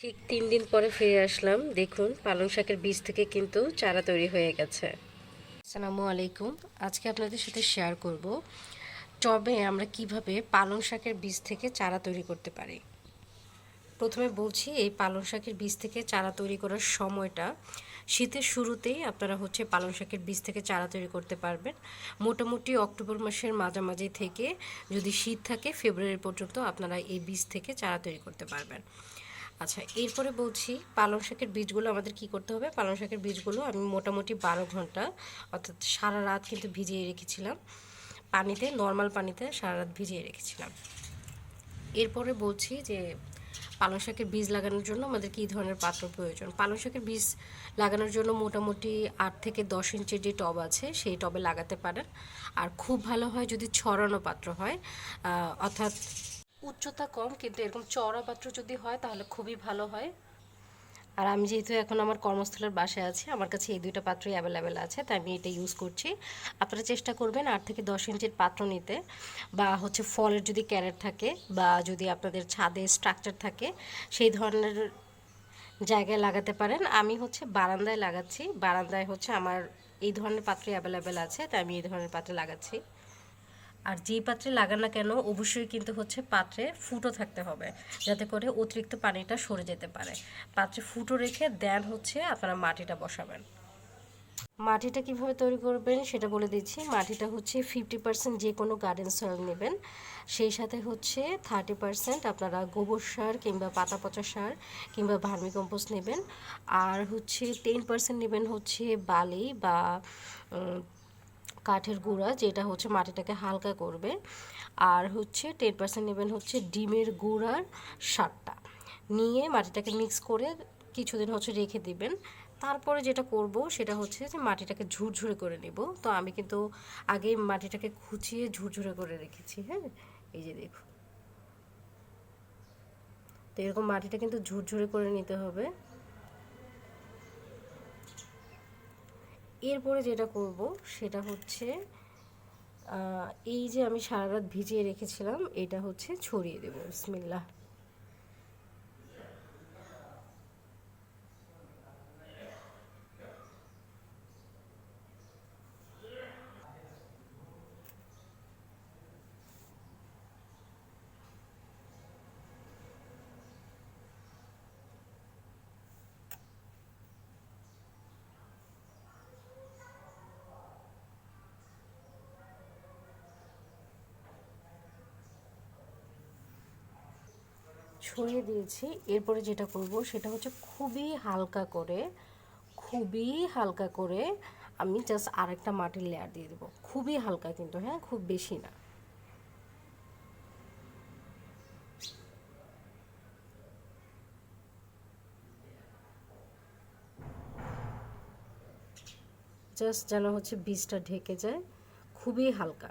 ঠিক তিন দিন পরে ফিরে আসলাম। দেখুন, পালং শাকের বীজ থেকে কিন্তু চারা তৈরি হয়ে গেছে। আসসালামু আলাইকুম। আজকে আপনাদের সাথে শেয়ার করব টবে আমরা কীভাবে পালং শাকের বীজ থেকে চারা তৈরি করতে পারি। প্রথমে বলছি, এই পালং শাকের বীজ থেকে চারা তৈরি করার সময়টা, শীতের শুরুতেই আপনারা হচ্ছে পালং শাকের বীজ থেকে চারা তৈরি করতে পারবেন। মোটামুটি অক্টোবর মাসের মাঝামাঝি থেকে যদি শীত থাকে, ফেব্রুয়ারি পর্যন্ত আপনারা এই বীজ থেকে চারা তৈরি করতে পারবেন। আচ্ছা এরপরে বলছি পালং শাকের বীজগুলো আমাদের কি করতে হবে? পালং শাকের বীজগুলো আমি মোটামুটি বারো ঘণ্টা, অর্থাৎ সারা রাত কিন্তু ভিজিয়ে রেখেছিলাম। পানিতে নর্মাল পানিতে সারা রাত ভিজিয়ে রেখেছিলাম। এরপরে বলছি যে পালং শাকের বীজ লাগানোর জন্য আমাদের কী ধরনের পাত্র প্রয়োজন? পালং শাকের বীজ লাগানোর জন্য মোটামুটি আট থেকে দশ ইঞ্চির যে টব আছে, সেই টবে লাগাতে পারেন। আর খুব ভালো হয় যদি ছড়ানো পাত্র হয় অর্থাৎ উচ্চতা কম, কিন্তু এরকম চওড়া পাত্র যদি হয়, তাহলে খুবই ভালো হয়। আর আমি যেহেতু এখন আমার কর্মস্থলের বাসায় আছি, আমার কাছে এই দুইটা পাত্রই অ্যাভেলেবেল আছে, তাই আমি এটা ইউজ করছি। আপনারা চেষ্টা করবেন আট থেকে দশ ইঞ্চির পাত্র নিতে, বা হচ্ছে ফলের যদি ক্যারেট থাকে, বা যদি আপনাদের ছাদে স্ট্রাকচার থাকে, সেই ধরনের জায়গায় লাগাতে পারেন। আমি হচ্ছে বারান্দায় লাগাচ্ছি, বারান্দায় হচ্ছে আমার এই ধরনের পাত্রই অ্যাভেলেবেল আছে, তাই আমি এই ধরনের পাত্রে লাগাচ্ছি। আর যেই পাত্রে লাগান না কেন, অবশ্যই কিন্তু হচ্ছে পাত্রে ফুটো থাকতে হবে, যাতে করে অতিরিক্ত পানিটা সরে যেতে পারে। পাত্রে ফুটো রেখে দেন হচ্ছে আপনারা মাটিটা বসাবেন। মাটিটা কীভাবে তৈরি করবেন সেটা বলে দিচ্ছি। মাটিটা হচ্ছে ফিফটি পার্সেন্ট যে কোনো গার্ডেন সয়েল নেবেন। সেই সাথে হচ্ছে থার্টি পার্সেন্ট আপনারা গোবর সার কিংবা পাতা পচা সার কিংবা ভার্মি কম্পোস্ট নেবেন। আর হচ্ছে টেন পার্সেন্ট নেবেন হচ্ছে বালি বা কাঠের গুঁড়া যেটা হচ্ছে মাটিটাকে হালকা করবে। আর হচ্ছে টেন পার্সেন্ট নেবেন হচ্ছে ডিমের গুঁড়ার সারটা নিয়ে মাটিটাকে মিক্স করে কিছুদিন হচ্ছে রেখে দিবেন। তারপরে যেটা করব সেটা হচ্ছে যে মাটিটাকে ঝুরঝুরে করে নিব। তো আমি কিন্তু আগে মাটিটাকে খুঁচিয়ে ঝুরঝুরে করে রেখেছি হ্যাঁ? এই যে দেখুন। তো এরকম মাটিটা কিন্তু ঝুরঝুরে করে নিতে হবে। এরপরে যেটা করব, সেটা হচ্ছে এই যে আমি সারা রাত ভিজিয়ে রেখেছিলাম, এটা হচ্ছে ছড়িয়ে দেবো, বিসমিল্লাহ। ছড়িয়ে দিয়েছি। এরপরে যেটা করব সেটা হচ্ছে খুবই হালকা করে, খুবই হালকা করে আমি জাস্ট আরেকটা মাটির লেয়ার দিয়ে দেবো। খুবই হালকা কিন্তু হ্যাঁ খুব বেশি না। জাস্ট যেন হচ্ছে বীজটা ঢেকে যায়, খুবই হালকা।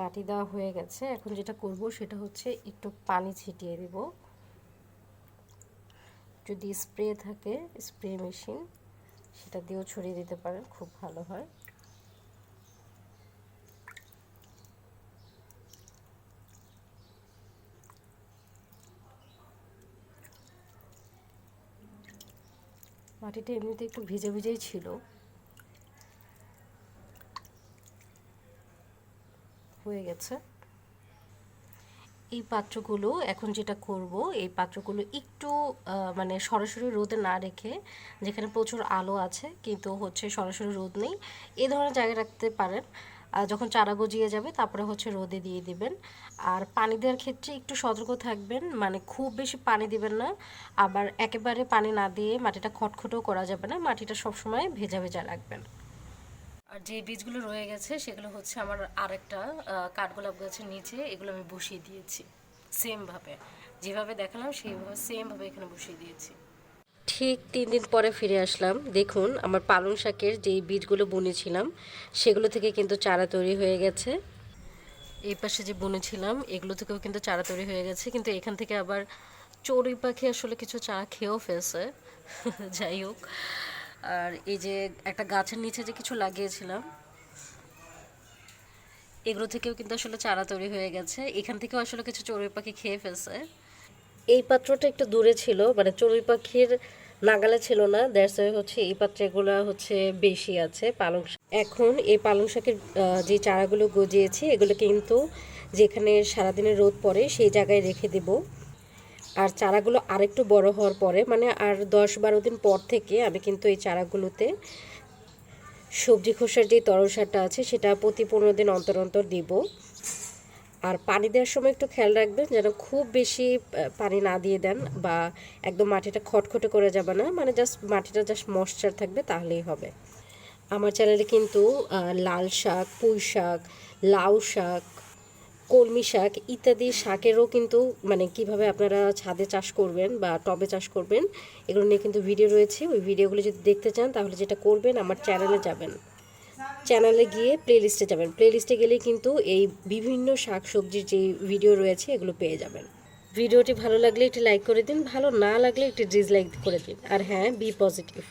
মাটি দেওয়া হয়ে গেছে। এখন যেটা করব সেটা হচ্ছে একটু পানি ছিটিয়ে দেব। যদি স্প্রে থাকে, স্প্রে মেশিন, সেটা দিয়েও ছড়িয়ে দিতে পারেন, খুব ভালো হয়। মাটিটা এমনিতে একটু ভিজে ভিজেই ছিল। হয়ে গেছে। এই পাত্রগুলো এখন যেটা করব, এই পাত্রগুলো একটু মানে সরাসরি রোদে না রেখে, যেখানে প্রচুর আলো আছে, কিন্তু হচ্ছে সরাসরি রোদ নেই এই ধরনের জায়গায় রাখতে পারেন। আর যখন চারা গজিয়ে যাবে, তারপরে হচ্ছে রোদে দিয়ে দিবেন। আর পানি দেওয়ার ক্ষেত্রে একটু সতর্ক থাকবেন মানে খুব বেশি পানি দিবেন না। আবার একেবারে পানি না দিয়ে মাটিটা খটখটেও করা যাবে না, মাটিটা সবসময় ভেজা ভেজা রাখবেন। আর যে বীজগুলো রয়ে গেছে, সেগুলো হচ্ছে আমার আরেকটা কাঠগোলাপ গাছের নিচে, এগুলো আমি বসিয়ে দিয়েছি। সেমভাবে যেভাবে দেখালাম, সেইভাবে সেমভাবে এখানে বসিয়ে দিয়েছি। ঠিক তিন দিন পরে ফিরে আসলাম। দেখুন, আমার পালং শাকের যেই বীজগুলো বুনেছিলাম, সেগুলো থেকে কিন্তু চারা তৈরি হয়ে গেছে। এই পাশে যে বুনেছিলাম, এগুলো থেকেও কিন্তু চারা তৈরি হয়ে গেছে। কিন্তু এখান থেকে আবার চড়ুই পাখি আসলে কিছু চারা খেয়েও ফেলছে। যাই হোক। আর এই যে একটা গাছের নিচে যে কিছু লাগিয়েছিলাম, এগুলো থেকেও কিন্তু আসলে চারা তৈরি হয়ে গেছে। এখান থেকেও আসলে কিছু চড়ুই পাখি খেয়ে ফেলছে। এই পাত্রটা একটু দূরে ছিল মানে চড়ুই পাখির নাগালে ছিল না। দ্যাটস হচ্ছে এই পাত্রগুলো হচ্ছে বেশি আছে, পালং। এখন এই পালং শাকের যে চারাগুলো গজিয়েছি এগুলো কিন্তু যেখানে সারাদিনের রোদ পড়ে সেই জায়গায় রেখে দেব। আর চারাগুলো আরেকটু বড় হওয়ার পরে মানে আর দশ বারো দিন পর থেকে আমি কিন্তু এই চারাগুলোতে সবজি খোসার যে তরল সারটা আছে, সেটা প্রতি পনেরো দিন অন্তর অন্তর দিব। আর পানি দেওয়ার সময় একটু খেয়াল রাখবেন যেন খুব বেশি পানি না দিয়ে দেন বা একদম মাটিটা খটখটে করে যাবে না মানে জাস্ট মাটিটা জাস্ট ময়শ্চার থাকবে তাহলেই হবে। আমার চ্যানেলে কিন্তু লাল শাক, পুঁই শাক, লাউ শাক কলমি শাক ইত্যাদি শাকেরও কিন্তু মানে কীভাবে আপনারা ছাদে চাষ করবেন বা টবে চাষ করবেন, এগুলো নিয়ে কিন্তু ভিডিও রয়েছে। ওই ভিডিওগুলো যদি দেখতে চান, তাহলে যেটা করবেন, আমার চ্যানেলে যাবেন। চ্যানেলে গিয়ে প্লেলিস্টে যাবেন। প্লেলিস্টে গেলেই কিন্তু এই বিভিন্ন শাক সবজির যে ভিডিও রয়েছে, এগুলো পেয়ে যাবেন। ভিডিওটি ভালো লাগলে একটি লাইক করে দিন, ভালো না লাগলে একটি ডিসলাইক করে দিন। আর হ্যাঁ বি পজিটিভ।